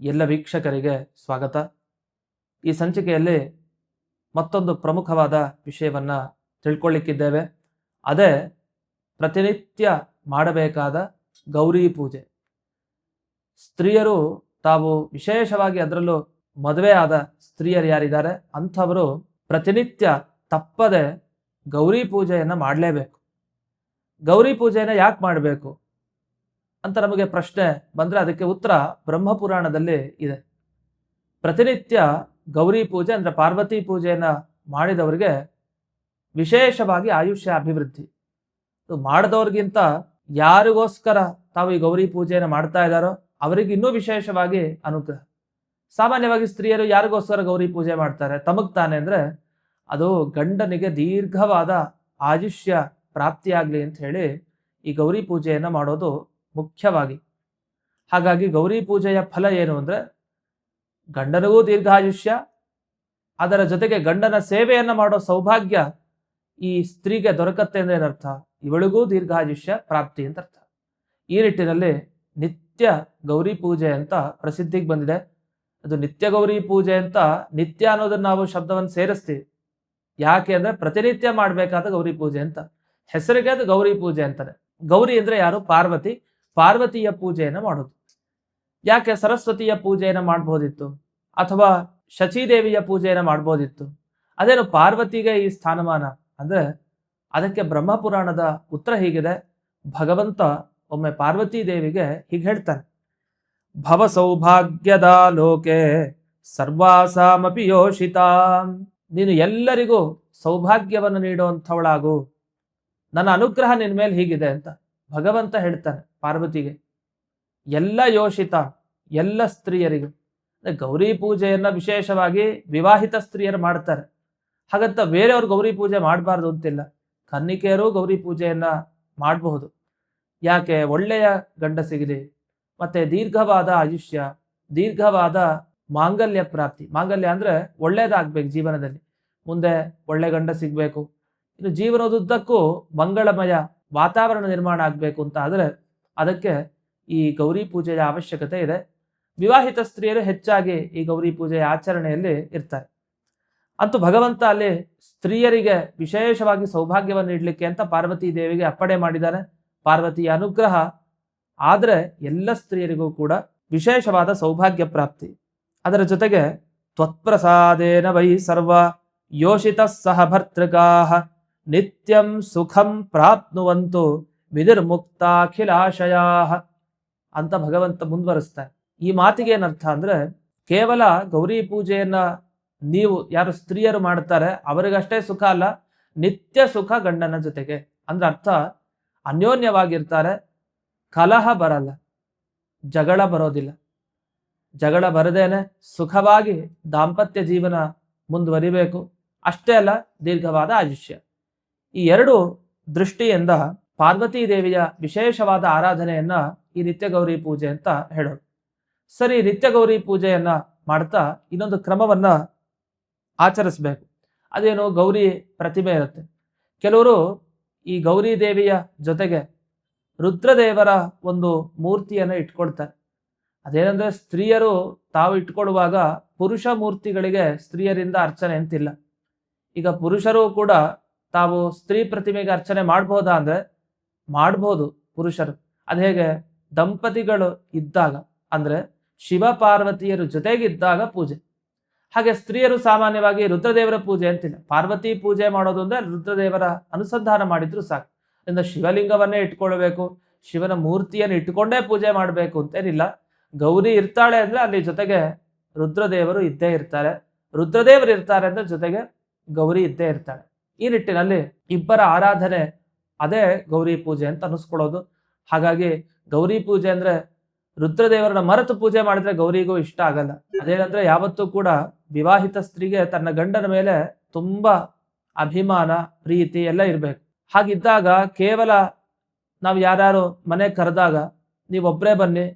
ಎಲ್ಲ ವೀಕ್ಷಕರಿಗೆ ಸ್ವಾಗತ. ಈ ಸಂಚಿಕೆಯಲ್ಲಿ ಮತ್ತೊಂದು ಪ್ರಮುಖವಾದ ವಿಷಯವನ್ನ ತಿಳ್ಕೊಳ್ಳಿಕ್ಕಿದ್ದೇವೆ. ಅದೇ ಪ್ರತಿನಿತ್ಯ ಮಾಡಬೇಕಾದ ಗೌರಿ ಪೂಜೆ. ಸ್ತ್ರೀಯರು ತಾವು ವಿಶೇಷವಾಗಿ ಅದರಲ್ಲೂ ಮದುವೆ ಆದ ಸ್ತ್ರೀಯರು ಯಾರಿದ್ದಾರೆ, ಅಂಥವರು ಪ್ರತಿನಿತ್ಯ ತಪ್ಪದೆ ಗೌರಿ ಪೂಜೆಯನ್ನು ಮಾಡಲೇಬೇಕು. ಗೌರಿ ಪೂಜೆಯನ್ನು ಯಾಕೆ ಮಾಡಬೇಕು? ಅಂತ ನಮಗೆ ಪ್ರಶ್ನೆ ಬಂದ್ರೆ ಅದಕ್ಕೆ ಉತ್ತರ ಬ್ರಹ್ಮಪುರಾಣದಲ್ಲಿ ಇದೆ. ಪ್ರತಿನಿತ್ಯ ಗೌರಿ ಪೂಜೆ ಅಂದ್ರೆ ಪಾರ್ವತಿ ಪೂಜೆಯನ್ನ ಮಾಡಿದವರಿಗೆ ವಿಶೇಷವಾಗಿ ಆಯುಷ್ಯ ಅಭಿವೃದ್ಧಿ. ಮಾಡಿದವ್ರಿಗಿಂತ ಯಾರಿಗೋಸ್ಕರ ತಾವು ಈ ಗೌರಿ ಪೂಜೆಯನ್ನು ಮಾಡ್ತಾ ಇದ್ದಾರೋ ಅವರಿಗೆ ಇನ್ನೂ ವಿಶೇಷವಾಗಿ ಅನುಗ್ರಹ. ಸಾಮಾನ್ಯವಾಗಿ ಸ್ತ್ರೀಯರು ಯಾರಿಗೋಸ್ಕರ ಗೌರಿ ಪೂಜೆ ಮಾಡ್ತಾರೆ? ತಮಗ್ ತಾನೆ ಅಂದ್ರೆ ಅದು ಗಂಡನಿಗೆ ದೀರ್ಘವಾದ ಆಯುಷ್ಯ ಪ್ರಾಪ್ತಿಯಾಗಲಿ ಅಂತ ಹೇಳಿ ಈ ಗೌರಿ ಪೂಜೆಯನ್ನ ಮಾಡೋದು ಮುಖ್ಯವಾಗಿ. ಹಾಗಾಗಿ ಗೌರಿ ಪೂಜೆಯ ಫಲ ಏನು ಅಂದ್ರೆ ಗಂಡನಿಗೂ ದೀರ್ಘಾಯುಷ್ಯ, ಅದರ ಜೊತೆಗೆ ಗಂಡನ ಸೇವೆಯನ್ನು ಮಾಡೋ ಸೌಭಾಗ್ಯ ಈ ಸ್ತ್ರೀಗೆ ದೊರಕತ್ತೆ ಅಂದ್ರೆ ಏನರ್ಥ? ಇವಳಿಗೂ ದೀರ್ಘಾಯುಷ್ಯ ಪ್ರಾಪ್ತಿ ಅಂತ ಅರ್ಥ. ಈ ನಿಟ್ಟಿನಲ್ಲಿ ನಿತ್ಯ ಗೌರಿ ಪೂಜೆ ಅಂತ ಪ್ರಸಿದ್ಧಿಗೆ ಬಂದಿದೆ. ಅದು ನಿತ್ಯ ಗೌರಿ ಪೂಜೆ ಅಂತ ನಿತ್ಯ ಅನ್ನೋದನ್ನ ನಾವು ಶಬ್ದವನ್ನು ಸೇರಿಸ್ತೀವಿ. ಯಾಕೆ ಅಂದ್ರೆ ಪ್ರತಿನಿತ್ಯ ಮಾಡಬೇಕಾದ ಗೌರಿ ಪೂಜೆ ಅಂತ. ಹೆಸರಿಗೆ ಅದು ಗೌರಿ ಪೂಜೆ ಅಂತಾರೆ. ಗೌರಿ ಅಂದ್ರೆ ಯಾರು? ಪಾರ್ವತಿ. ಪಾರ್ವತಿಯ ಪೂಜೆಯನ್ನು ಮಾಡೋದು. ಯಾಕೆ ಸರಸ್ವತಿಯ ಪೂಜೆಯನ್ನು ಮಾಡ್ಬೋದಿತ್ತು? ಅಥವಾ ಶಚಿದೇವಿಯ ಪೂಜೆಯನ್ನು ಮಾಡ್ಬೋದಿತ್ತು? ಅದೇನು ಪಾರ್ವತಿಗೆ ಈ ಸ್ಥಾನಮಾನ? ಅಂದ್ರೆ ಅದಕ್ಕೆ ಬ್ರಹ್ಮಪುರಾಣದ ಉತ್ತರ ಹೀಗಿದೆ. ಭಗವಂತ ಒಮ್ಮೆ ಪಾರ್ವತಿ ದೇವಿಗೆ ಹೀಗೆ ಹೇಳ್ತಾನೆ. ಭವ ಸೌಭಾಗ್ಯದ ಲೋಕೆ ಸರ್ವಾಸಾಮಪಿ ಯೋಷಿತಾಂ. ನೀನು ಎಲ್ಲರಿಗೂ ಸೌಭಾಗ್ಯವನ್ನು ನೀಡುವಂಥವಳಾಗು. ನನ್ನ ಅನುಗ್ರಹ ನಿನ್ ಮೇಲೆ ಹೀಗಿದೆ ಅಂತ. ಭಗವಂತ ಹೇಳ್ತಾನೆ ಪಾರ್ವತಿಗೆ, ಎಲ್ಲ ಯೋಷಿತ, ಎಲ್ಲ ಸ್ತ್ರೀಯರಿಗೂ. ಗೌರಿ ಪೂಜೆಯನ್ನ ವಿಶೇಷವಾಗಿ ವಿವಾಹಿತ ಸ್ತ್ರೀಯರು ಮಾಡ್ತಾರೆ. ಹಾಗಂತ ಬೇರೆಯವ್ರು ಗೌರಿ ಪೂಜೆ ಮಾಡಬಾರ್ದು ಅಂತಿಲ್ಲ. ಕನ್ನಿಕೆಯರು ಗೌರಿ ಪೂಜೆಯನ್ನ ಮಾಡಬಹುದು. ಯಾಕೆ? ಒಳ್ಳೆಯ ಗಂಡ ಸಿಗಲಿ ಮತ್ತೆ ದೀರ್ಘವಾದ ಆಯುಷ್ಯ, ದೀರ್ಘವಾದ ಮಾಂಗಲ್ಯ ಪ್ರಾಪ್ತಿ. ಮಾಂಗಲ್ಯ ಅಂದ್ರೆ ಒಳ್ಳೇದಾಗ್ಬೇಕು ಜೀವನದಲ್ಲಿ. ಮುಂದೆ ಒಳ್ಳೆ ಗಂಡ ಸಿಗ್ಬೇಕು. ಇನ್ನು ಜೀವನದುದ್ದಕ್ಕೂ ಮಂಗಳಮಯ ವಾತಾವರಣ ನಿರ್ಮಾಣ ಆಗಬೇಕು ಅಂತ ಆದರೆ ಅದಕ್ಕೆ ಈ ಗೌರಿ ಪೂಜೆಯ ಅವಶ್ಯಕತೆ ಇದೆ. ವಿವಾಹಿತ ಸ್ತ್ರೀಯರು ಹೆಚ್ಚಾಗಿ ಈ ಗೌರಿ ಪೂಜೆಯ ಆಚರಣೆಯಲ್ಲಿ ಇರ್ತಾರೆ. ಅಂತೂ ಭಗವಂತ ಅಲ್ಲಿ ಸ್ತ್ರೀಯರಿಗೆ ವಿಶೇಷವಾಗಿ ಸೌಭಾಗ್ಯವನ್ನು ನೀಡಲಿಕ್ಕೆ ಅಂತ ಪಾರ್ವತಿ ದೇವಿಗೆ ಅಪ್ಪಣೆ ಮಾಡಿದ್ದಾನೆ ಪಾರ್ವತಿಯ ಅನುಗ್ರಹ. ಆದರೆ ಎಲ್ಲ ಸ್ತ್ರೀಯರಿಗೂ ಕೂಡ ವಿಶೇಷವಾದ ಸೌಭಾಗ್ಯ ಪ್ರಾಪ್ತಿ. ಅದರ ಜೊತೆಗೆ ತ್ವತ್ಪ್ರಸಾದೇನ ವೈ ಸರ್ವ ಯೋಷಿತ ಸಹ ಭರ್ತೃಕಾ. ನಿತ್ಯಂ ಸುಖಂ ಪ್ರಾಪ್ನುವಂತು ವಿಧಿರ್ಮುಕ್ತಾಖಿಲಾಶಯಾ ಅಂತ ಭಗವಂತ ಮುಂದುವರಿಸ್ತಾರೆ. ಈ ಮಾತಿಗೆ ಏನರ್ಥ ಅಂದ್ರೆ, ಕೇವಲ ಗೌರಿ ಪೂಜೆಯನ್ನ ನೀವು ಯಾರು ಸ್ತ್ರೀಯರು ಮಾಡ್ತಾರೆ, ಅವರಿಗಷ್ಟೇ ಸುಖ ಅಲ್ಲ, ನಿತ್ಯ ಸುಖ ಗಂಡನ ಜೊತೆಗೆ. ಅಂದ್ರೆ ಅರ್ಥ, ಅನ್ಯೋನ್ಯವಾಗಿರ್ತಾರೆ, ಕಲಹ ಬರಲ್ಲ, ಜಗಳ ಬರೋದಿಲ್ಲ. ಜಗಳ ಬರದೇನೆ ಸುಖವಾಗಿ ದಾಂಪತ್ಯ ಜೀವನ ಮುಂದುವರಿಬೇಕು. ಅಷ್ಟೇ ಅಲ್ಲ, ದೀರ್ಘವಾದ ಆಯುಷ್ಯ. ಈ ಎರಡು ದೃಷ್ಟಿಯಿಂದ ಪಾರ್ವತೀ ದೇವಿಯ ವಿಶೇಷವಾದ ಆರಾಧನೆಯನ್ನ ಈ ನಿತ್ಯ ಗೌರಿ ಪೂಜೆ ಅಂತ ಹೇಳೋದು. ಸರಿ ನಿತ್ಯ ಗೌರಿ ಪೂಜೆಯನ್ನ ಮಾಡ್ತಾ ಇನ್ನೊಂದು ಕ್ರಮವನ್ನ ಆಚರಿಸ್ಬೇಕು. ಅದೇನು ಗೌರಿ ಪ್ರತಿಮೆ ಇರುತ್ತೆ. ಕೆಲವರು ಈ ಗೌರಿ ದೇವಿಯ ಜೊತೆಗೆ ರುದ್ರದೇವರ ಒಂದು ಮೂರ್ತಿಯನ್ನು ಇಟ್ಕೊಳ್ತಾರೆ. ಅದೇನಂದ್ರೆ ಸ್ತ್ರೀಯರು ತಾವು ಇಟ್ಕೊಳ್ಳುವಾಗ ಪುರುಷ ಮೂರ್ತಿಗಳಿಗೆ ಸ್ತ್ರೀಯರಿಂದ ಅರ್ಚನೆ ಅಂತಿಲ್ಲ. ಈಗ ಪುರುಷರು ಕೂಡ ತಾವು ಸ್ತ್ರೀ ಪ್ರತಿಮೆಗೆ ಅರ್ಚನೆ ಮಾಡ್ಬೋದಾ ಅಂದ್ರೆ ಮಾಡ್ಬೋದು ಪುರುಷರು. ಅದು ಹೇಗೆ? ದಂಪತಿಗಳು ಇದ್ದಾಗ, ಅಂದ್ರೆ ಶಿವ ಪಾರ್ವತಿಯರು ಜೊತೆಗಿದ್ದಾಗ ಪೂಜೆ. ಹಾಗೆ ಸ್ತ್ರೀಯರು ಸಾಮಾನ್ಯವಾಗಿ ರುದ್ರದೇವರ ಪೂಜೆ ಅಂತಿಲ್ಲ. ಪಾರ್ವತಿ ಪೂಜೆ ಮಾಡೋದು ಅಂದ್ರೆ ರುದ್ರದೇವರ ಅನುಸಂಧಾನ ಮಾಡಿದ್ರು ಸಾಕು. ಇಂದ ಶಿವಲಿಂಗವನ್ನೇ ಇಟ್ಕೊಳ್ಬೇಕು ಶಿವನ ಮೂರ್ತಿಯನ್ನು ಇಟ್ಕೊಂಡೇ ಪೂಜೆ ಮಾಡಬೇಕು ಅಂತೇನಿಲ್ಲ. ಗೌರಿ ಇರ್ತಾಳೆ ಅಂದ್ರೆ ಅಲ್ಲಿ ಜೊತೆಗೆ ರುದ್ರದೇವರು ಇದ್ದೇ ಇರ್ತಾರೆ. ರುದ್ರದೇವರು ಇರ್ತಾರೆ ಅಂದ್ರೆ ಜೊತೆಗೆ ಗೌರಿ ಇದ್ದೇ ಇರ್ತಾಳೆ. ಈ ನಿಟ್ಟಿನಲ್ಲಿ ಇಬ್ಬರ ಆರಾಧನೆ ಅದೇ ಗೌರಿ ಪೂಜೆ ಅಂತ ಅನಿಸ್ಕೊಳ್ಳೋದು ಹಾಗಾಗಿ ಗೌರಿ ಪೂಜೆ ಅಂದ್ರೆ ರುದ್ರದೇವರನ್ನ ಮರೆತು ಪೂಜೆ ಮಾಡಿದ್ರೆ ಗೌರಿಗೂ ಇಷ್ಟ ಆಗಲ್ಲ. ಅದೇನಂದ್ರೆ ಯಾವತ್ತೂ ಕೂಡ ವಿವಾಹಿತ ಸ್ತ್ರೀಗೆ ತನ್ನ ಗಂಡನ ಮೇಲೆ ತುಂಬಾ ಅಭಿಮಾನ, ಪ್ರೀತಿ ಎಲ್ಲ ಇರ್ಬೇಕು. ಹಾಗಿದ್ದಾಗ ಕೇವಲ ನಾವು ಯಾರ್ಯಾರು ಮನೆ ಕರೆದಾಗ ನೀವೊಬ್ಬರೇ ಬನ್ನಿ,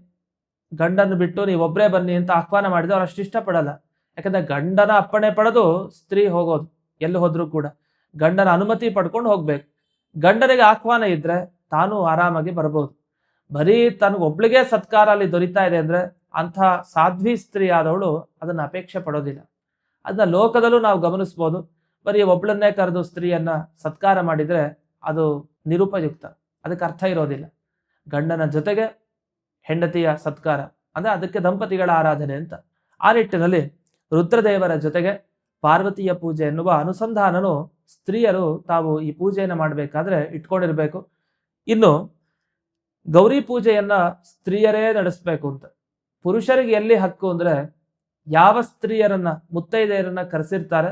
ಗಂಡನ್ನು ಬಿಟ್ಟು ನೀವೊಬ್ಬರೇ ಬನ್ನಿ ಅಂತ ಆಹ್ವಾನ ಮಾಡಿದ್ರೆ ಅವ್ರು ಅಷ್ಟು ಇಷ್ಟಪಡಲ್ಲ. ಯಾಕಂದ್ರೆ ಗಂಡನ ಅಪ್ಪಣೆ ಪಡೆದು ಸ್ತ್ರೀ ಹೋಗೋದು, ಎಲ್ಲಿ ಹೋದ್ರು ಕೂಡ. ಗಂಡನ ಅನುಮತಿ ಪಡ್ಕೊಂಡು ಹೋಗ್ಬೇಕು. ಗಂಡನಿಗೆ ಆಹ್ವಾನ ಇದ್ರೆ ತಾನು ಆರಾಮಾಗಿ ಬರ್ಬೋದು. ಬರೀ ತನಗೊಬ್ಳಿಗೆ ಸತ್ಕಾರ ಅಲ್ಲಿ ದೊರೀತಾ ಇದೆ ಅಂದ್ರೆ ಅಂಥ ಸಾಧ್ವಿ ಸ್ತ್ರೀ ಆದವಳು ಅದನ್ನ ಅಪೇಕ್ಷೆ ಪಡೋದಿಲ್ಲ. ಅದನ್ನ ಲೋಕದಲ್ಲೂ ನಾವು ಗಮನಿಸ್ಬೋದು. ಬರೀ ಒಬ್ಳನ್ನೇ ಕರೆದು ಸ್ತ್ರೀಯನ್ನ ಸತ್ಕಾರ ಮಾಡಿದ್ರೆ ಅದು ನಿರುಪಯುಕ್ತ. ಅದಕ್ಕೆ ಅರ್ಥ ಇರೋದಿಲ್ಲ. ಗಂಡನ ಜೊತೆಗೆ ಹೆಂಡತಿಯ ಸತ್ಕಾರ. ಅಂದ್ರೆ ಅದಕ್ಕೆ ದಂಪತಿಗಳ ಆರಾಧನೆ ಅಂತ. ಆ ನಿಟ್ಟಿನಲ್ಲಿ ರುದ್ರದೇವರ ಜೊತೆಗೆ ಪಾರ್ವತಿಯ ಪೂಜೆ ಎನ್ನುವ ಅನುಸಂಧಾನನು ಸ್ತ್ರೀಯರು ತಾವು ಈ ಪೂಜೆಯನ್ನು ಮಾಡಬೇಕಾದ್ರೆ ಇಟ್ಕೊಂಡಿರ್ಬೇಕು. ಇನ್ನು ಗೌರಿ ಪೂಜೆಯನ್ನ ಸ್ತ್ರೀಯರೇ ನಡೆಸಬೇಕು ಅಂತ. ಪುರುಷರಿಗೆ ಎಲ್ಲಿ ಹಕ್ಕು ಅಂದ್ರೆ ಯಾವ ಸ್ತ್ರೀಯರನ್ನ, ಮುತ್ತೈದೆಯರನ್ನ ಕರೆಸಿರ್ತಾರೆ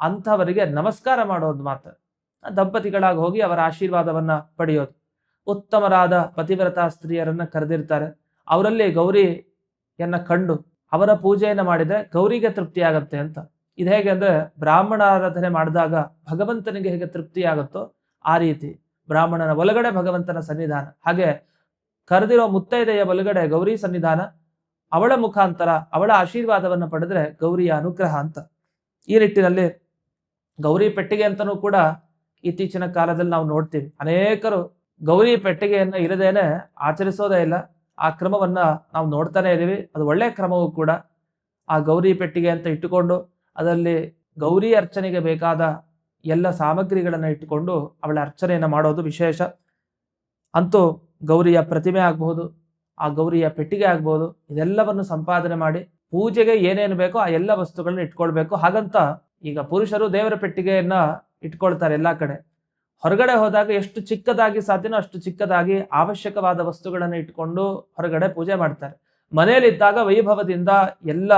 ಅಂಥವರಿಗೆ ನಮಸ್ಕಾರ ಮಾಡೋದು ಮಾತ್ರ ದಂಪತಿಗಳಾಗಿ ಹೋಗಿ ಅವರ ಆಶೀರ್ವಾದವನ್ನ ಪಡೆಯೋದು. ಉತ್ತಮರಾದ, ಪತಿವ್ರತ ಸ್ತ್ರೀಯರನ್ನ ಕರೆದಿರ್ತಾರೆ. ಅವರಲ್ಲಿ ಗೌರಿಯನ್ನ ಕಂಡು ಅವರ ಪೂಜೆಯನ್ನು ಮಾಡಿದರೆ ಗೌರಿಗೆ ತೃಪ್ತಿ ಆಗತ್ತೆ ಅಂತ. ಇದು ಹೇಗೆ ಅಂದರೆ ಬ್ರಾಹ್ಮಣ ಆರಾಧನೆ ಮಾಡಿದಾಗ ಭಗವಂತನಿಗೆ ಹೇಗೆ ತೃಪ್ತಿ ಆಗುತ್ತೋ ಆ ರೀತಿ ಬ್ರಾಹ್ಮಣನ ಒಳಗಡೆ ಭಗವಂತನ ಸನ್ನಿಧಾನ. ಹಾಗೆ ಕರೆದಿರೋ ಮುತ್ತೈದೆಯ ಒಳಗಡೆ ಗೌರಿ ಸನ್ನಿಧಾನ, ಅವಳ ಮುಖಾಂತರ ಅವಳ ಆಶೀರ್ವಾದವನ್ನು ಪಡೆದ್ರೆ ಗೌರಿಯ ಅನುಗ್ರಹ ಅಂತ. ಈ ನಿಟ್ಟಿನಲ್ಲಿ ಗೌರಿ ಪೆಟ್ಟಿಗೆ ಅಂತಲೂ ಕೂಡ ಇತ್ತೀಚಿನ ಕಾಲದಲ್ಲಿ ನಾವು ನೋಡ್ತೀವಿ. ಅನೇಕರು ಗೌರಿ ಪೆಟ್ಟಿಗೆಯನ್ನು ಇರದೇನೆ ಆಚರಿಸೋದೇ ಇಲ್ಲ. ಆ ಕ್ರಮವನ್ನ ನಾವು ನೋಡ್ತಾನೆ ಇದ್ದೀವಿ ಅದು ಒಳ್ಳೆಯ ಕ್ರಮವೂ ಕೂಡ. ಆ ಗೌರಿ ಪೆಟ್ಟಿಗೆ ಅಂತ ಇಟ್ಟುಕೊಂಡು ಅದರಲ್ಲಿ ಗೌರಿ ಅರ್ಚನೆಗೆ ಬೇಕಾದ ಎಲ್ಲ ಸಾಮಗ್ರಿಗಳನ್ನು ಇಟ್ಟುಕೊಂಡು ಅವಳ ಅರ್ಚನೆಯನ್ನು ಮಾಡೋದು ವಿಶೇಷ. ಅಂತೂ ಗೌರಿಯ ಪ್ರತಿಮೆ ಆಗಬಹುದು, ಆ ಗೌರಿಯ ಪೆಟ್ಟಿಗೆ ಆಗ್ಬೋದು ಇದೆಲ್ಲವನ್ನು ಸಂಪಾದನೆ ಮಾಡಿ ಪೂಜೆಗೆ ಏನೇನು ಬೇಕೋ ಆ ಎಲ್ಲ ವಸ್ತುಗಳನ್ನ ಇಟ್ಕೊಳ್ಬೇಕು. ಹಾಗಂತ ಈಗ ಪುರುಷರು ದೇವರ ಪೆಟ್ಟಿಗೆಯನ್ನ ಇಟ್ಕೊಳ್ತಾರೆ ಎಲ್ಲ ಕಡೆ. ಹೊರಗಡೆ ಹೋದಾಗ ಎಷ್ಟು ಚಿಕ್ಕದಾಗಿ ಸಾಧ್ಯನೋ ಅಷ್ಟು ಚಿಕ್ಕದಾಗಿ ಅವಶ್ಯಕವಾದ ವಸ್ತುಗಳನ್ನು ಇಟ್ಕೊಂಡು ಹೊರಗಡೆ ಪೂಜೆ ಮಾಡ್ತಾರೆ. ಮನೆಯಲ್ಲಿದ್ದಾಗ ವೈಭವದಿಂದ ಎಲ್ಲ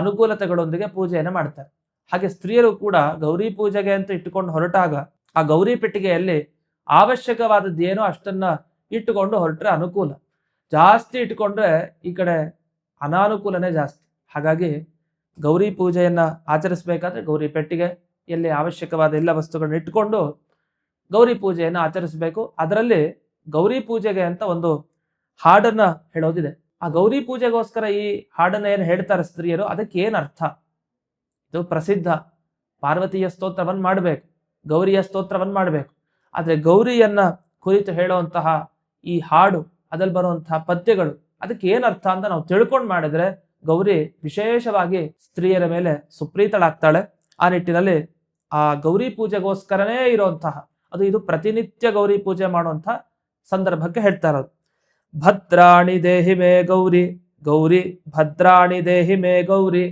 ಅನುಕೂಲತೆಗಳೊಂದಿಗೆ ಪೂಜೆಯನ್ನು ಮಾಡ್ತಾರೆ. ಹಾಗೆ ಸ್ತ್ರೀಯರು ಕೂಡ ಗೌರಿ ಪೂಜೆಗೆ ಅಂತ ಇಟ್ಟುಕೊಂಡು ಹೊರಟಾಗ ಆ ಗೌರಿ ಪೆಟ್ಟಿಗೆಯಲ್ಲಿ ಅವಶ್ಯಕವಾದದ್ದು ಏನೋ ಅಷ್ಟನ್ನ ಇಟ್ಟುಕೊಂಡು ಹೊರಟ್ರೆ ಅನುಕೂಲ. ಜಾಸ್ತಿ ಇಟ್ಕೊಂಡ್ರೆ ಈ ಕಡೆ ಅನಾನುಕೂಲನೇ ಜಾಸ್ತಿ. ಹಾಗಾಗಿ ಗೌರಿ ಪೂಜೆಯನ್ನು ಆಚರಿಸಬೇಕಾದ್ರೆ ಗೌರಿ ಪೆಟ್ಟಿಗೆ ಎಲ್ಲಿ ಅವಶ್ಯಕವಾದ ಎಲ್ಲ ವಸ್ತುಗಳನ್ನ ಇಟ್ಟುಕೊಂಡು ಗೌರಿ ಪೂಜೆಯನ್ನು ಆಚರಿಸಬೇಕು. ಅದರಲ್ಲಿ ಗೌರಿ ಪೂಜೆಗೆ ಅಂತ ಒಂದು ಹಾಡನ್ನ ಹೇಳೋದಿದೆ. ಆ ಗೌರಿ ಪೂಜೆಗೋಸ್ಕರ ಈ ಹಾಡನ್ನ ಏನು ಹೇಳ್ತಾರೆ ಸ್ತ್ರೀಯರು, ಅದಕ್ಕೆ ಏನು ಅರ್ಥ? ಇದು ಪ್ರಸಿದ್ಧ. ಪಾರ್ವತಿಯ ಸ್ತೋತ್ರವನ್ನು ಮಾಡಬೇಕು, ಗೌರಿಯ ಸ್ತೋತ್ರವನ್ನು ಮಾಡಬೇಕು. ಆದರೆ ಗೌರಿಯನ್ನ ಕುರಿತು ಹೇಳುವಂತಹ ಈ ಹಾಡು ಅದಲ್ಲಿ ಬರುವಂತಹ ಪದ್ಯಗಳು, ಅದಕ್ಕೆ ಅರ್ಥ ಅಂತ ನಾವು ತಿಳ್ಕೊಂಡು ಮಾಡಿದ್ರೆ ಗೌರಿ ವಿಶೇಷವಾಗಿ ಸ್ತ್ರೀಯರ ಮೇಲೆ ಸುಪ್ರೀತಳಾಗ್ತಾಳೆ. ಆ ನಿಟ್ಟಿನಲ್ಲಿ ಆ ಗೌರಿ ಪೂಜೆಗೋಸ್ಕರನೇ ಇರುವಂತಹ, ಅದು ಇದು ಪ್ರತಿನಿತ್ಯ ಗೌರಿ ಪೂಜೆ ಮಾಡುವಂತಹ ಸಂದರ್ಭಕ್ಕೆ ಹೇಳ್ತಾ ಇರೋದು. ಭದ್ರಾಣಿ ದೇಹಿ ಮೇ ಗೌರಿ ಗೌರಿ ಭದ್ರಾಣಿ ದೇಹಿ ಮೇ ಗೌರಿ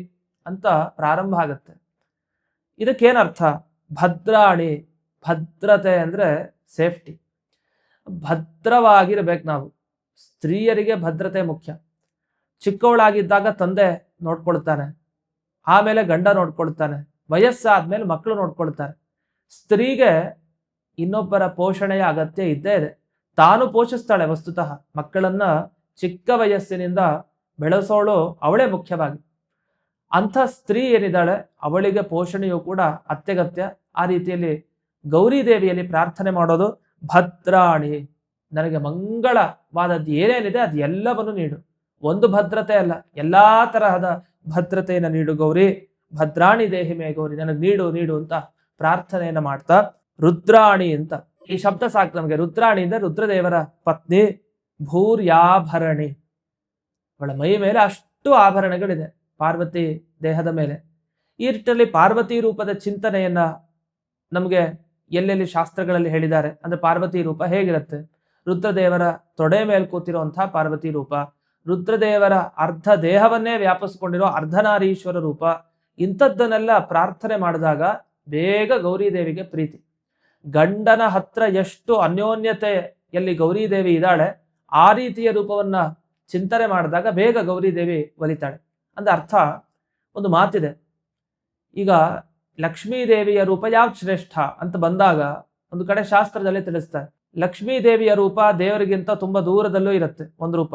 ಅಂತ ಪ್ರಾರಂಭ ಆಗತ್ತೆ. ಇದಕ್ಕೇನರ್ಥ? ಭದ್ರಾಣಿ, ಭದ್ರತೆ ಅಂದ್ರೆ ಸೇಫ್ಟಿ. ಭದ್ರವಾಗಿರ್ಬೇಕು ನಾವು. ಸ್ತ್ರೀಯರಿಗೆ ಭದ್ರತೆ ಮುಖ್ಯ. ಚಿಕ್ಕವಳಾಗಿದ್ದಾಗ ತಂದೆ ನೋಡ್ಕೊಳ್ತಾನೆ, ಆಮೇಲೆ ಗಂಡ ನೋಡ್ಕೊಳ್ತಾನೆ, ವಯಸ್ಸಾದ್ಮೇಲೆ ಮಕ್ಕಳು ನೋಡ್ಕೊಳ್ತಾರೆ. ಸ್ತ್ರೀಗೆ ಇನ್ನೊಬ್ಬರ ಪೋಷಣೆಯ ಅಗತ್ಯ ಇದ್ದೇ ಇದೆ. ತಾನು ಪೋಷಿಸ್ತಾಳೆ ವಸ್ತುತಃ. ಮಕ್ಕಳನ್ನ ಚಿಕ್ಕ ವಯಸ್ಸಿನಿಂದ ಬೆಳೆಸೋಳು ಅವಳೇ ಮುಖ್ಯವಾಗಿ. ಅಂಥ ಸ್ತ್ರೀ ಏನಿದ್ದಾಳೆ, ಅವಳಿಗೆ ಪೋಷಣೆಯು ಕೂಡ ಅತ್ಯಗತ್ಯ. ಆ ರೀತಿಯಲ್ಲಿ ಗೌರಿ ದೇವಿಯಲ್ಲಿ ಪ್ರಾರ್ಥನೆ ಮಾಡೋದು, ಭದ್ರಾಣಿ, ನನಗೆ ಮಂಗಳವಾದದ್ದು ಏನೇನಿದೆ ಅದು ಎಲ್ಲವನ್ನು ನೀಡು. ಒಂದು ಭದ್ರತೆ ಅಲ್ಲ, ಎಲ್ಲಾ ತರಹದ ಭದ್ರತೆಯನ್ನು ನೀಡು ಗೌರಿ. ಭದ್ರಾಣಿ ದೇಹಿ ಮೇ ಗೌರಿ, ನನಗೆ ನೀಡು ನೀಡು ಅಂತ ಪ್ರಾರ್ಥನೆಯನ್ನು ಮಾಡ್ತಾ, ರುದ್ರಾಣಿ ಅಂತ. ಈ ಶಬ್ದ ಸಾಕು ನಮಗೆ ರುದ್ರಾಣಿ ಅಂದ್ರೆ ರುದ್ರದೇವರ ಪತ್ನಿ ಭೂರ್ಯಾಭರಣಿ. ಅವಳ ಮೈ ಮೇಲೆ ಅಷ್ಟು ಆಭರಣಗಳಿದೆ, ಪಾರ್ವತಿ ದೇಹದ ಮೇಲೆ. ಈ ನಿಟ್ಟಿನಲ್ಲಿ ಪಾರ್ವತಿ ರೂಪದ ಚಿಂತನೆಯನ್ನ ನಮಗೆ ಎಲ್ಲೆಲ್ಲಿ ಶಾಸ್ತ್ರಗಳಲ್ಲಿ ಹೇಳಿದ್ದಾರೆ, ಅಂದ್ರೆ ಪಾರ್ವತಿ ರೂಪ ಹೇಗಿರುತ್ತೆ? ರುದ್ರದೇವರ ತೊಡೆ ಮೇಲೆ ಕೂತಿರುವಂತಹ ಪಾರ್ವತಿ ರೂಪ, ರುದ್ರದೇವರ ಅರ್ಧ ದೇಹವನ್ನೇ ವ್ಯಾಪಿಸಿಕೊಂಡಿರೋ ಅರ್ಧನಾರೀಶ್ವರ ರೂಪ, ಇಂಥದ್ದನ್ನೆಲ್ಲ ಪ್ರಾರ್ಥನೆ ಮಾಡಿದಾಗ ಬೇಗ ಗೌರಿ ದೇವಿಗೆ ಪ್ರೀತಿ. ಗಂಡನ ಹತ್ರ ಎಷ್ಟು ಅನ್ಯೋನ್ಯತೆಯಲ್ಲಿ ಗೌರಿ ದೇವಿ ಇದ್ದಾಳೆ, ಆ ರೀತಿಯ ರೂಪವನ್ನ ಚಿಂತನೆ ಮಾಡಿದಾಗ ಬೇಗ ಗೌರಿದೇವಿ ಒಲಿತಾಳೆ. ಅಂದ್ರೆ ಅರ್ಥ ಒಂದು ಮಾತಿದೆ. ಈಗ ಲಕ್ಷ್ಮೀ ದೇವಿಯ ರೂಪ ಯಾವ್ದು ಶ್ರೇಷ್ಠ ಅಂತ ಬಂದಾಗ ಒಂದು ಕಡೆ ಶಾಸ್ತ್ರದಲ್ಲಿ ತಿಳಿಸ್ತಾರೆ. ಲಕ್ಷ್ಮೀದೇವಿಯ ರೂಪ ದೇವರಿಗಿಂತ ತುಂಬಾ ದೂರದಲ್ಲೂ ಇರುತ್ತೆ ಒಂದು ರೂಪ.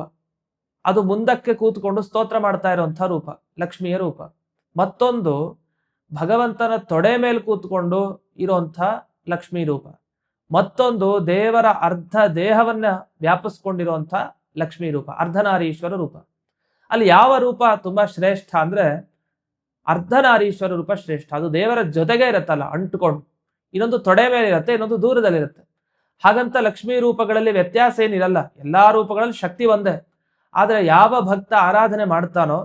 ಅದು ಮುಂದಕ್ಕೆ ಕೂತ್ಕೊಂಡು ಸ್ತೋತ್ರ ಮಾಡ್ತಾ ಇರುವಂತಹ ರೂಪ, ಲಕ್ಷ್ಮಿಯ ರೂಪ. ಮತ್ತೊಂದು ಭಗವಂತನ ತೊಡೆ ಮೇಲೆ ಕೂತ್ಕೊಂಡು ಇರುವಂಥ ಲಕ್ಷ್ಮೀ ರೂಪ. ಮತ್ತೊಂದು ದೇವರ ಅರ್ಧ ದೇಹವನ್ನ ವ್ಯಾಪಿಸ್ಕೊಂಡಿರುವಂಥ ಲಕ್ಷ್ಮೀ ರೂಪ, ಅರ್ಧನಾರೀಶ್ವರ ರೂಪ. ಅಲ್ಲಿ ಯಾವ ರೂಪ ತುಂಬಾ ಶ್ರೇಷ್ಠ ಅಂದ್ರೆ ಅರ್ಧನಾರೀಶ್ವರ ರೂಪ ಶ್ರೇಷ್ಠ. ಅದು ದೇವರ ಜೊತೆಗೆ ಇರುತ್ತಲ್ಲ, ಅಂಟುಕೊಂಡು. ಇನ್ನೊಂದು ತೊಡೆ ಮೇಲೆ ಇರುತ್ತೆ, ಇನ್ನೊಂದು ದೂರದಲ್ಲಿರುತ್ತೆ ಹಾಗಂತ ಲಕ್ಷ್ಮೀ ರೂಪಗಳಲ್ಲಿ ವ್ಯತ್ಯಾಸ ಏನಿರಲ್ಲ, ಎಲ್ಲಾ ರೂಪಗಳಲ್ಲಿ ಶಕ್ತಿ ಒಂದೇ. ಆದರೆ ಯಾವ ಭಕ್ತ ಆರಾಧನೆ ಮಾಡ್ತಾನೋ,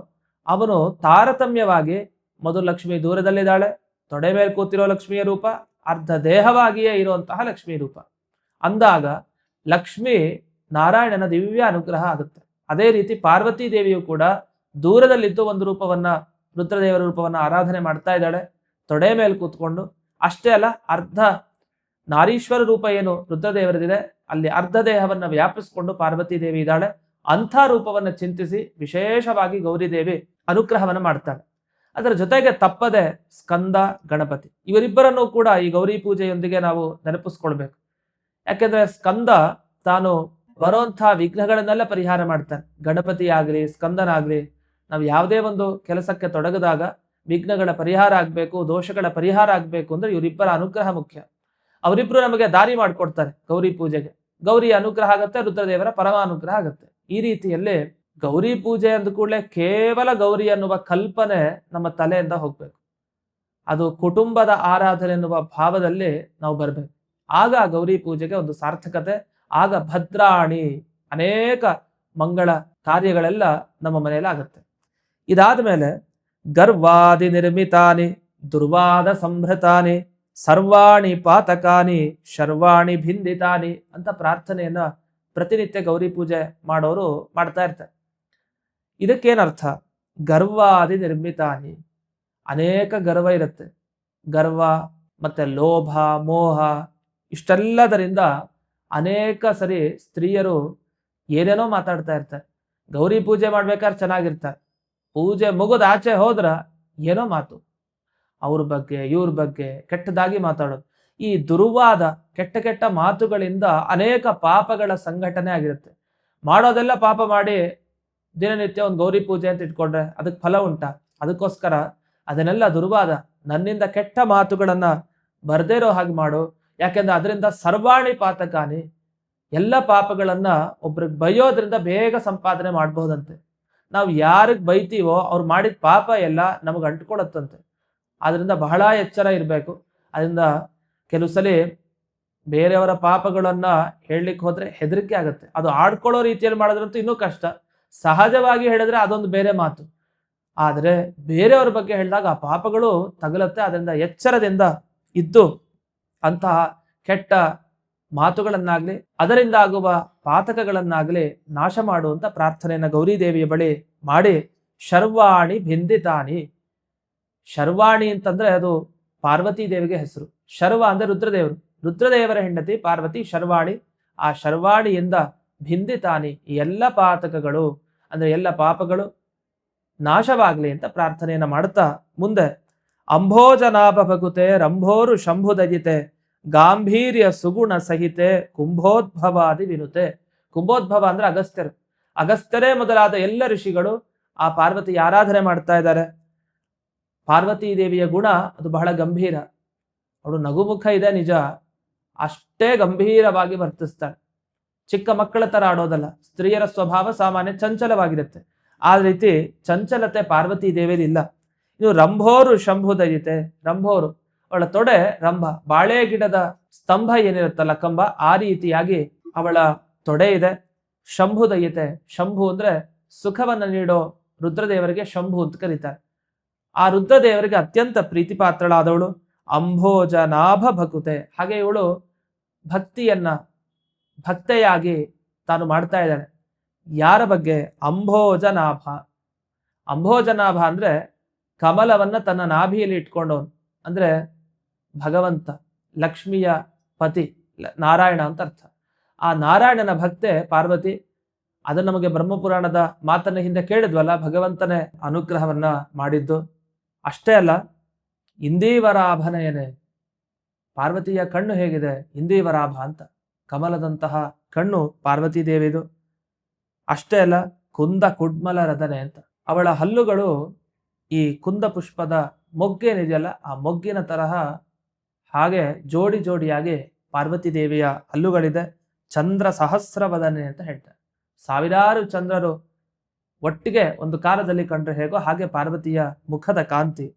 ಅವನು ತಾರತಮ್ಯವಾಗಿ ಮೊದಲು ಲಕ್ಷ್ಮಿ ದೂರದಲ್ಲಿದ್ದಾಳೆ, ತೊಡೆ ಮೇಲೆ ಕೂತಿರೋ ಲಕ್ಷ್ಮಿಯ ರೂಪ ಅರ್ಧ ದೇಹವಾಗಿಯೇ ಇರುವಂತಹ ಲಕ್ಷ್ಮೀ ರೂಪ. ಅಂದಾಗ ಲಕ್ಷ್ಮಿ ನಾರಾಯಣನ ದಿವ್ಯ ಅನುಗ್ರಹ ಆಗುತ್ತೆ. ಅದೇ ರೀತಿ ಪಾರ್ವತಿ ದೇವಿಯು ಕೂಡ ದೂರದಲ್ಲಿದ್ದು ಒಂದು ರೂಪವನ್ನ, ರುದ್ರದೇವರ ರೂಪವನ್ನ ಆರಾಧನೆ ಮಾಡ್ತಾ ಇದ್ದಾಳೆ. ತೊಡೆ ಮೇಲೆ ಕೂತ್ಕೊಂಡು, ಅಷ್ಟೇ ಅಲ್ಲ, ಅರ್ಧ ನಾರೀಶ್ವರ ರೂಪ ಏನು ರುದ್ರದೇವರದಿದೆ, ಅಲ್ಲಿ ಅರ್ಧ ದೇಹವನ್ನ ವ್ಯಾಪಿಸಿಕೊಂಡು ಪಾರ್ವತಿ ದೇವಿ ಇದ್ದಾಳೆ. ಅಂಥ ರೂಪವನ್ನ ಚಿಂತಿಸಿ ವಿಶೇಷವಾಗಿ ಗೌರಿ ದೇವಿ ಅನುಗ್ರಹವನ್ನ ಮಾಡ್ತಾಳೆ. ಅದರ ಜೊತೆಗೆ ತಪ್ಪದೆ ಸ್ಕಂದ, ಗಣಪತಿ ಇವರಿಬ್ಬರನ್ನು ಕೂಡ ಈ ಗೌರಿ ಪೂಜೆಯೊಂದಿಗೆ ನಾವು ನೆನಪಿಸ್ಕೊಳ್ಬೇಕು. ಯಾಕೆಂದ್ರೆ ಸ್ಕಂದ ತಾನು ಬರುವಂತಹ ವಿಘ್ನಗಳನ್ನೆಲ್ಲ ಪರಿಹಾರ ಮಾಡ್ತಾನೆ. ಗಣಪತಿ ಆಗ್ಲಿ ಸ್ಕಂದನಾಗ್ಲಿ, ನಾವು ಯಾವುದೇ ಒಂದು ಕೆಲಸಕ್ಕೆ ತೊಡಗಿದಾಗ ವಿಘ್ನಗಳ ಪರಿಹಾರ ಆಗ್ಬೇಕು, ದೋಷಗಳ ಪರಿಹಾರ ಆಗ್ಬೇಕು ಅಂದ್ರೆ ಇವರಿಬ್ಬರ ಅನುಗ್ರಹ ಮುಖ್ಯ. ಅವರಿಬ್ರು ನಮಗೆ ದಾರಿ ಮಾಡಿಕೊಡ್ತಾರೆ ಗೌರಿ ಪೂಜೆಗೆ. ಗೌರಿ ಅನುಗ್ರಹ ಆಗುತ್ತೆ, ರುದ್ರದೇವರ ಪರಮಾನುಗ್ರಹ ಆಗತ್ತೆ. ಈ ರೀತಿಯಲ್ಲಿ ಗೌರಿ ಪೂಜೆ ಅಂದ ಕೂಡಲೇ ಕೇವಲ ಗೌರಿ ಅನ್ನುವ ಕಲ್ಪನೆ ನಮ್ಮ ತಲೆಯಿಂದ ಹೋಗ್ಬೇಕು. ಅದು ಕುಟುಂಬದ ಆರಾಧನೆ ಎನ್ನುವ ಭಾವದಲ್ಲಿ ನಾವು ಬರಬೇಕು. ಆಗ ಗೌರಿ ಪೂಜೆಗೆ ಒಂದು ಸಾರ್ಥಕತೆ, ಆಗ ಭದ್ರಾಣಿ ಅನೇಕ ಮಂಗಳ ಕಾರ್ಯಗಳೆಲ್ಲ ನಮ್ಮ ಮನೆಯಲ್ಲಿ ಆಗುತ್ತೆ. ಇದಾದ ಮೇಲೆ ಗರ್ವಾದಿ ನಿರ್ಮಿತಾನಿ, ದುರ್ವಾದ ಸಂಭೃತಾನಿ ಸರ್ವಾಣಿ ಪಾತಕಾನಿ, ಶರ್ವಾಣಿ ಭಿಂದಿತಾನಿ ಅಂತ ಪ್ರಾರ್ಥನೆಯನ್ನ ಪ್ರತಿನಿತ್ಯ ಗೌರಿ ಪೂಜೆ ಮಾಡೋರು ಮಾಡ್ತಾ ಇರ್ತಾರೆ. ಇದಕ್ಕೇನರ್ಥ? ಗರ್ವಾದಿ ನಿರ್ಮಿತಾನಿ. ಅನೇಕ ಗರ್ವ ಇರುತ್ತೆ. ಗರ್ವ ಮತ್ತೆ ಲೋಭ, ಮೋಹ ಇಷ್ಟೆಲ್ಲದರಿಂದ ಅನೇಕ ಸರಿ ಸ್ತ್ರೀಯರು ಏನೇನೋ ಮಾತಾಡ್ತಾ ಇರ್ತಾರೆ. ಗೌರಿ ಪೂಜೆ ಮಾಡ್ಬೇಕಾದ್ರೆ ಚೆನ್ನಾಗಿರ್ತಾರೆ. ಪೂಜೆ ಮುಗಿದ ಆಚೆ ಹೋದ್ರ ಏನೋ ಮಾತು. ಅವ್ರ ಬಗ್ಗೆ, ಇವ್ರ ಬಗ್ಗೆ ಕೆಟ್ಟದಾಗಿ ಮಾತಾಡೋದು. ಈ ದುರ್ವಾದ, ಕೆಟ್ಟ ಕೆಟ್ಟ ಮಾತುಗಳಿಂದ ಅನೇಕ ಪಾಪಗಳ ಸಂಘಟನೆ ಆಗಿರುತ್ತೆ. ಮಾಡೋದೆಲ್ಲ ಪಾಪ ಮಾಡಿ ದಿನನಿತ್ಯ ಒಂದು ಗೌರಿ ಪೂಜೆ ಅಂತ ಇಟ್ಕೊಂಡ್ರೆ ಅದಕ್ಕೆ ಫಲ ಉಂಟಾ? ಅದಕ್ಕೋಸ್ಕರ ಅದನ್ನೆಲ್ಲ ದುರ್ವಾದ, ನನ್ನಿಂದ ಕೆಟ್ಟ ಮಾತುಗಳನ್ನ ಬರ್ದೇ ಇರೋ ಹಾಗೆ ಮಾಡು. ಯಾಕೆಂದ್ರೆ ಅದರಿಂದ ಸರ್ವಾಣಿ ಪಾತಕಾನಿ, ಎಲ್ಲ ಪಾಪಗಳನ್ನ ಒಬ್ರಿಗೆ ಬೈಯೋದ್ರಿಂದ ಬೇಗ ಸಂಪಾದನೆ ಮಾಡ್ಬೋದಂತೆ ನಾವು ಯಾರಿಗೆ ಬೈತೀವೋ ಅವ್ರು ಮಾಡಿದ ಪಾಪ ಎಲ್ಲ ನಮಗೆ ಅಂಟ್ಕೊಳತ್ತಂತೆ. ಅದರಿಂದ ಬಹಳ ಎಚ್ಚರ ಇರಬೇಕು. ಅದರಿಂದ ಕೆಲವು ಸಲ ಬೇರೆಯವರ ಪಾಪಗಳನ್ನ ಹೇಳಲಿಕ್ಕೆ ಹೋದರೆ ಹೆದರಿಕೆ ಆಗುತ್ತೆ. ಅದು ಆಡ್ಕೊಳ್ಳೋ ರೀತಿಯಲ್ಲಿ ಮಾಡಿದ್ರಂತೂ ಇನ್ನೂ ಕಷ್ಟ. ಸಹಜವಾಗಿ ಹೇಳಿದ್ರೆ ಅದೊಂದು ಬೇರೆ ಮಾತು. ಆದರೆ ಬೇರೆಯವ್ರ ಬಗ್ಗೆ ಹೇಳಿದಾಗ ಆ ಪಾಪಗಳು ತಗಲತ್ತೆ, ಅದರಿಂದ ಎಚ್ಚರದಿಂದ ಇದ್ದು ಅಂತಹ ಕೆಟ್ಟ ಮಾತುಗಳನ್ನಾಗ್ಲಿ ಅದರಿಂದ ಆಗುವ ಪಾತಕಗಳನ್ನಾಗ್ಲಿ ನಾಶ ಮಾಡುವಂತ ಪ್ರಾರ್ಥನೆಯನ್ನು ಗೌರಿ ದೇವಿಯ ಬಳಿ ಮಾಡಿ, ಶರ್ವಾಣಿ ಭಿಂದಿತಾನಿ. ಶರ್ವಾಣಿ ಅಂತಂದ್ರೆ ಅದು ಪಾರ್ವತಿ ದೇವಿಗೆ ಹೆಸರು. ಶರ್ವ ಅಂದ್ರೆ ರುದ್ರದೇವರು. ರುದ್ರದೇವರ ಹೆಂಡತಿ ಪಾರ್ವತಿ ಶರ್ವಾಣಿ. ಆ ಶರ್ವಾಣಿಯಿಂದ ಭಿಂದಿತಾನಿ. ಎಲ್ಲ ಪಾತಕಗಳು ಅಂದ್ರೆ ಎಲ್ಲ ಪಾಪಗಳು ನಾಶವಾಗಲಿ ಅಂತ ಪ್ರಾರ್ಥನೆಯನ್ನ ಮಾಡುತ್ತಾ ಮುಂದೆ ಅಂಭೋಜನಾಭ ಭಗುತೆ ರಂಭೋರು ಶಂಭುದಯಿತೆ ಗಾಂಭೀರ್ಯ ಸುಗುಣ ಸಹಿತೆ ಕುಂಭೋದ್ಭವಾದಿ ವಿನುತೆ. ಕುಂಭೋದ್ಭವ ಅಂದ್ರೆ ಅಗಸ್ತ್ಯರು. ಅಗಸ್ತ್ಯರೇ ಮೊದಲಾದ ಎಲ್ಲ ಋಷಿಗಳು ಆ ಪಾರ್ವತಿ ಆರಾಧನೆ ಮಾಡ್ತಾ ಇದ್ದಾರೆ. ಪಾರ್ವತಿ ದೇವಿಯ ಗುಣ ಅದು ಬಹಳ ಗಂಭೀರ. ಅವಳು ನಗುಮುಖ ಇದೆ ನಿಜ. ಅಷ್ಟೇ ಗಂಭೀರವಾಗಿ ವರ್ತಿಸ್ತಾಳೆ. ಚಿಕ್ಕ ಮಕ್ಕಳ ತರ ಆಡೋದಲ್ಲ, ಸ್ತ್ರೀಯರ ಸ್ವಭಾವ ಸಾಮಾನ್ಯ ಚಂಚಲವಾಗಿರುತ್ತೆ. ಆ ರೀತಿ ಚಂಚಲತೆ ಪಾರ್ವತಿ ಇಲ್ಲ. ಇನ್ನು ರಂಭೋರು ಶಂಭುದಯಿತೆ ರಂಭೋರು. ಅವಳ ತೊಡೆ ರಂಭ, ಬಾಳೆ ಗಿಡದ ಸ್ತಂಭ ಏನಿರುತ್ತಲ್ಲ ಕಂಬ ಆ ರೀತಿಯಾಗಿ ಅವಳ ತೊಡೆ ಇದೆ. ಶಂಭುದಯಿತೆ ಶಂಭು ಅಂದ್ರೆ ಸುಖವನ್ನ ನೀಡೋ ರುದ್ರದೇವರಿಗೆ ಶಂಭು ಅಂತ ಕರೀತಾರೆ. ಆ ರುದ್ರದೇವರಿಗೆ ಅತ್ಯಂತ ಪ್ರೀತಿಪಾತ್ರಳಾದವಳು ಅಂಭೋಜನಾಭ ಭಕುತೆ. ಹಾಗೆ ಇವಳು ಭಕ್ತಿಯನ್ನ ಭಕ್ತೆಯಾಗಿ ತಾನು ಮಾಡ್ತಾ ಇದ್ದಾನೆ. ಯಾರ ಬಗ್ಗೆ? ಅಂಭೋಜನಾಭ. ಅಂಭೋಜನಾಭ ಅಂದ್ರೆ ಕಮಲವನ್ನ ತನ್ನ ನಾಭಿಯಲ್ಲಿ ಇಟ್ಕೊಂಡವನು. ಅಂದ್ರೆ ಭಗವಂತ, ಲಕ್ಷ್ಮಿಯ ಪತಿ ನಾರಾಯಣ ಅಂತ ಅರ್ಥ. ಆ ನಾರಾಯಣನ ಭಕ್ತೆ ಪಾರ್ವತಿ, ಅದು ನಮಗೆ ಬ್ರಹ್ಮಪುರಾಣದ ಮಾತನ್ನ ಹಿಂದೆ ಕೇಳಿದ್ವಲ್ಲ, ಭಗವಂತನೇ ಅನುಗ್ರಹವನ್ನ ಮಾಡಿದ್ದು. ಅಷ್ಟೇ ಅಲ್ಲ, ಇಂದೀವರಾಭನಯನೇ. ಪಾರ್ವತಿಯ ಕಣ್ಣು ಹೇಗಿದೆ, ಇಂದೀವರಾಭ ಅಂತ. ಕಮಲದಂತಹ ಕಣ್ಣು ಪಾರ್ವತಿ ದೇವಿದು. ಅಷ್ಟೇ ಅಲ್ಲ, ಕುಂದ ಕುಡ್ಮಲ ರದನೆ ಅಂತ. ಅವಳ ಹಲ್ಲುಗಳು ಈ ಕುಂದ ಪುಷ್ಪದ ಮೊಗ್ಗೇನಿದೆಯಲ್ಲ ಆ ಮೊಗ್ಗಿನ ತರಹ ಹಾಗೆ ಜೋಡಿ ಜೋಡಿಯಾಗಿ ಪಾರ್ವತಿ ದೇವಿಯ ಹಲ್ಲುಗಳಿದೆ. ಚಂದ್ರ ಸಹಸ್ರವದನೆ ಅಂತ ಹೇಳ್ತಾರೆ. ಸಾವಿರಾರು ಚಂದ್ರರು ಒಟ್ಟಿಗೆ ಒಂದು ಕಾಲದಲ್ಲಿ ಕಂಡ್ರೆ ಹೇಗೋ ಹಾಗೆ ಪಾರ್ವತಿಯ ಮುಖದ ಕಾಂತಿ.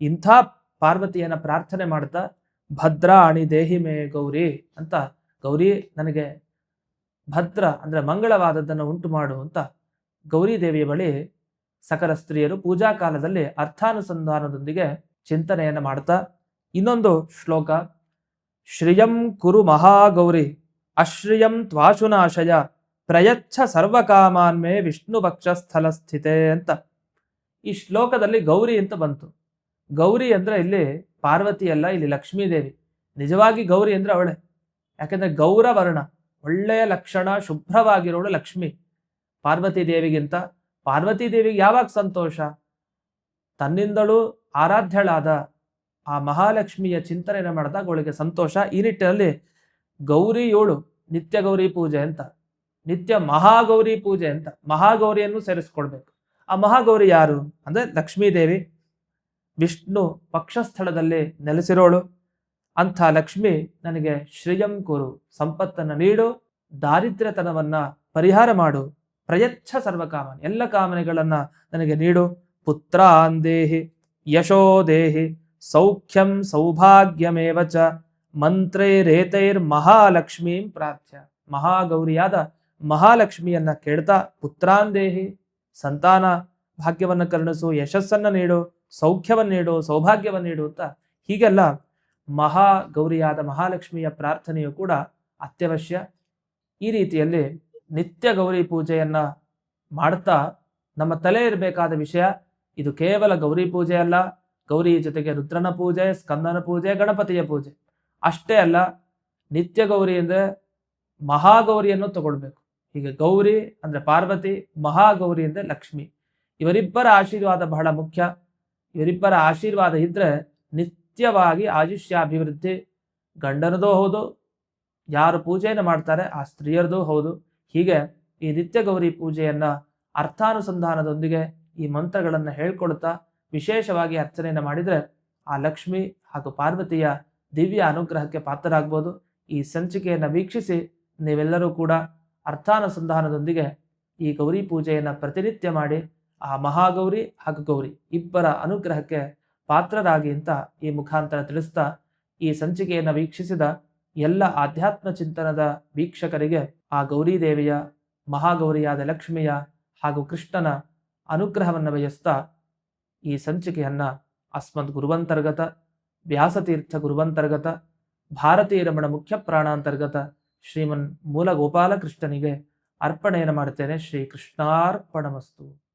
ಇಂಥ ಪಾರ್ವತಿಯನ್ನ ಪ್ರಾರ್ಥನೆ ಮಾಡ್ತಾ, ಭದ್ರಾಣಿ ದೇಹಿ ಮೇ ಗೌರಿ ಅಂತ ಗೌರಿ ನನಗೆ ಭದ್ರ ಅಂದ್ರೆ ಮಂಗಳವಾದದ್ದನ್ನು ಉಂಟು ಮಾಡು ಅಂತ ಗೌರಿ ದೇವಿಯ ಬಳಿ ಸಕಲ ಸ್ತ್ರೀಯರು ಪೂಜಾ ಕಾಲದಲ್ಲಿ ಅರ್ಥಾನುಸಂಧಾನದೊಂದಿಗೆ ಚಿಂತನೆಯನ್ನು ಮಾಡ್ತಾ ಇನ್ನೊಂದು ಶ್ಲೋಕ. ಶ್ರಿಯಂ ಕುರು ಮಹಾಗೌರಿ, ಅಶ್ರಿಯಂ ತ್ವಾಶುನಾಶಯ, ಪ್ರಯಚ್ಛ ಸರ್ವಕಾಮಾನ್ಮೇ ವಿಷ್ಣು ಸ್ಥಳ ಸ್ಥಿತೆ ಅಂತ. ಈ ಶ್ಲೋಕದಲ್ಲಿ ಗೌರಿ ಅಂತ ಬಂತು. ಗೌರಿ ಅಂದ್ರೆ ಇಲ್ಲಿ ಪಾರ್ವತಿ ಅಲ್ಲ ಇಲ್ಲಿ ಲಕ್ಷ್ಮೀದೇವಿ. ನಿಜವಾಗಿ ಗೌರಿ ಅಂದ್ರೆ ಅವಳೆ. ಯಾಕೆಂದ್ರೆ ಗೌರವರ್ಣ, ಒಳ್ಳೆಯ ಲಕ್ಷಣ, ಶುಭ್ರವಾಗಿರೋಳು ಲಕ್ಷ್ಮಿ. ಪಾರ್ವತಿ ದೇವಿಗಿಂತ ಪಾರ್ವತಿ ದೇವಿಗೆ ಯಾವಾಗ ಸಂತೋಷ? ತನ್ನಿಂದಲೂ ಆರಾಧ್ಯಳಾದ ಆ ಮಹಾಲಕ್ಷ್ಮಿಯ ಚಿಂತನೆಯನ್ನು ಮಾಡಿದಾಗ ಅವಳಿಗೆ ಸಂತೋಷ. ಈ ನಿಟ್ಟಿನಲ್ಲಿ ಗೌರಿಯೋಳು ನಿತ್ಯ ಗೌರಿ ಪೂಜೆ ಅಂತ. ನಿತ್ಯ ಮಹಾಗೌರಿ ಪೂಜೆ ಅಂತ. ಮಹಾಗೌರಿಯನ್ನು ಸೇರಿಸ್ಕೊಳ್ಬೇಕು ಆ ಮಹಾಗೌರಿ ಯಾರು? ಅಂದ್ರೆ ಲಕ್ಷ್ಮೀದೇವಿ. ವಿಷ್ಣು ಪಕ್ಷಸ್ಥಳದಲ್ಲಿ ನೆಲೆಸಿರೋಳು. ಅಂಥ ಲಕ್ಷ್ಮಿ ನನಗೆ ಶ್ರೇಯಂ ಕುರು. ಸಂಪತ್ತನ್ನು ನೀಡು, ದಾರಿದ್ರ್ಯತನವನ್ನು ಪರಿಹಾರ ಮಾಡು, ಪ್ರಯಚ್ಛ ಸರ್ವಕಾಮನ, ಎಲ್ಲ ಕಾಮನೆಗಳನ್ನ ನನಗೆ ನೀಡು. ಪುತ್ರಾಂದೇಹಿ ಯಶೋ ದೇಹಿ, ಸೌಖ್ಯಂ ಸೌಭಾಗ್ಯಮೇವ ಚ ಮಂತ್ರೈರೇತೈರ್ ಮಹಾಲಕ್ಷ್ಮೀಂ ಪ್ರಾರ್ಥ್ಯ ಮಹಾಗೌರಿಯಾದ ಮಹಾಲಕ್ಷ್ಮಿಯನ್ನ ಕೇಳ್ತಾ ಪುತ್ರಾಂದೇಹಿ ಸಂತಾನ ಭಾಗ್ಯವನ್ನು ಕರುಣಿಸು, ಯಶಸ್ಸನ್ನ ನೀಡು, ಸೌಖ್ಯವನ್ನು ನೀಡು, ಸೌಭಾಗ್ಯವನ್ನು ನೀಡು ಅಂತ ಹೀಗೆಲ್ಲ ಮಹಾ ಗೌರಿಯಾದ ಮಹಾಲಕ್ಷ್ಮಿಯ ಪ್ರಾರ್ಥನೆಯು ಕೂಡ ಅತ್ಯವಶ್ಯ. ಈ ರೀತಿಯಲ್ಲಿ ನಿತ್ಯ ಗೌರಿ ಪೂಜೆಯನ್ನು ಮಾಡ್ತಾ ನಮ್ಮ ತಲೆ ಇರಬೇಕಾದ ವಿಷಯ, ಇದು ಕೇವಲ ಗೌರಿ ಪೂಜೆ ಅಲ್ಲ, ಗೌರಿ ಜೊತೆಗೆ ರುದ್ರನ ಪೂಜೆ, ಸ್ಕಂದನ ಪೂಜೆ, ಗಣಪತಿಯ ಪೂಜೆ. ಅಷ್ಟೇ ಅಲ್ಲ, ನಿತ್ಯ ಗೌರಿ ಅಂದ್ರೆ ಮಹಾಗೌರಿಯನ್ನು ತಗೊಳ್ಬೇಕು. ಹೀಗೆ ಗೌರಿ ಅಂದ್ರೆ ಪಾರ್ವತಿ ಮಹಾಗೌರಿ ಅಂದ್ರೆ ಲಕ್ಷ್ಮಿ. ಇವರಿಬ್ಬರ ಆಶೀರ್ವಾದ ಬಹಳ ಮುಖ್ಯ. ಇವರಿಬ್ಬರ ಆಶೀರ್ವಾದ ಇದ್ರೆ ನಿತ್ಯವಾಗಿ ಆಯುಷ್ಯಾಭಿವೃದ್ಧಿ, ಗಂಡನದೂ ಹೌದು, ಯಾರು ಪೂಜೆಯನ್ನು ಮಾಡ್ತಾರೆ ಆ ಸ್ತ್ರೀಯರದೂ ಹೌದು. ಹೀಗೆ ಈ ನಿತ್ಯ ಗೌರಿ ಪೂಜೆಯನ್ನ ಅರ್ಥಾನುಸಂಧಾನದೊಂದಿಗೆ ಈ ಮಂತ್ರಗಳನ್ನು ಹೇಳ್ಕೊಳ್ತಾ ವಿಶೇಷವಾಗಿ ಅರ್ಚನೆಯನ್ನು ಮಾಡಿದರೆ ಆ ಲಕ್ಷ್ಮಿ ಹಾಗೂ ಪಾರ್ವತಿಯ ದಿವ್ಯ ಅನುಗ್ರಹಕ್ಕೆ ಪಾತ್ರರಾಗ್ಬೋದು. ಈ ಸಂಚಿಕೆಯನ್ನು ವೀಕ್ಷಿಸಿ ನೀವೆಲ್ಲರೂ ಕೂಡ ಅರ್ಥಾನುಸಂಧಾನದೊಂದಿಗೆ ಈ ಗೌರಿ ಪೂಜೆಯನ್ನು ಪ್ರತಿನಿತ್ಯ ಮಾಡಿ ಆ ಮಹಾಗೌರಿ ಹಾಗೂ ಗೌರಿ ಇಬ್ಬರ ಅನುಗ್ರಹಕ್ಕೆ ಪಾತ್ರರಾಗಿ ಅಂತ ಈ ಮುಖಾಂತರ ತಿಳಿಸ್ತಾ, ಈ ಸಂಚಿಕೆಯನ್ನು ವೀಕ್ಷಿಸಿದ ಎಲ್ಲ ಆಧ್ಯಾತ್ಮ ಚಿಂತನದ ವೀಕ್ಷಕರಿಗೆ ಆ ಗೌರಿದೇವಿಯ, ಮಹಾಗೌರಿಯಾದ ಲಕ್ಷ್ಮಿಯ ಹಾಗೂ ಕೃಷ್ಣನ ಅನುಗ್ರಹವನ್ನು ಬಯಸ್ತಾ ಈ ಸಂಚಿಕೆಯನ್ನ ಅಸ್ಮದ್ ಗುರುವಂತರ್ಗತ, ವ್ಯಾಸತೀರ್ಥ ಗುರುವಂತರ್ಗತ, ಭಾರತೀಯ ರಮಣ ಮುಖ್ಯ ಪ್ರಾಣಾಂತರ್ಗತ ಶ್ರೀಮನ್ ಮೂಲ ಗೋಪಾಲಕೃಷ್ಣನಿಗೆ ಅರ್ಪಣೆಯನ್ನು ಮಾಡುತ್ತೇನೆ. ಶ್ರೀ ಕೃಷ್ಣಾರ್ಪಣಮಸ್ತು